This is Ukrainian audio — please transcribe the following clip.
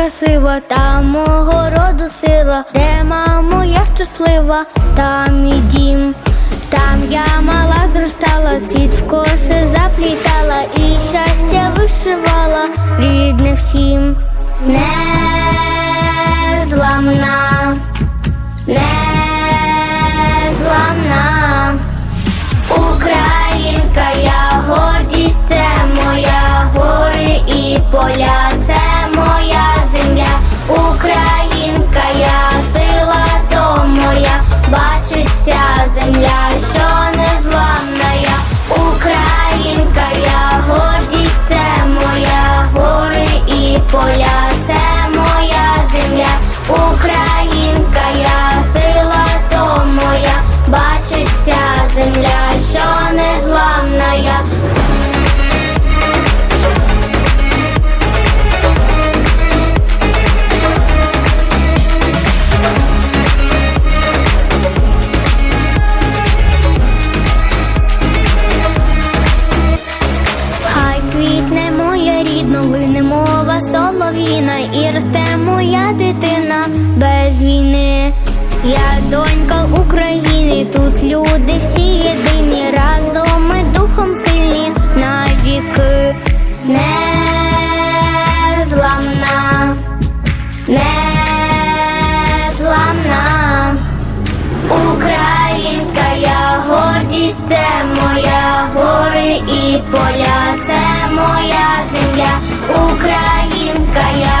красива, та мого роду сила, де мамо, я щаслива, там і дім. Там я мала зростала, цвіт в коси заплітала і щастя вишивала, рідне всім. Лине мова солов'їна і росте моя дитина без війни. Я донька України, тут люди всі єдині, разом ми духом сильні навіки. Незламна, незламна. Українка, я гордість, це моя гори і поля, що Українка я.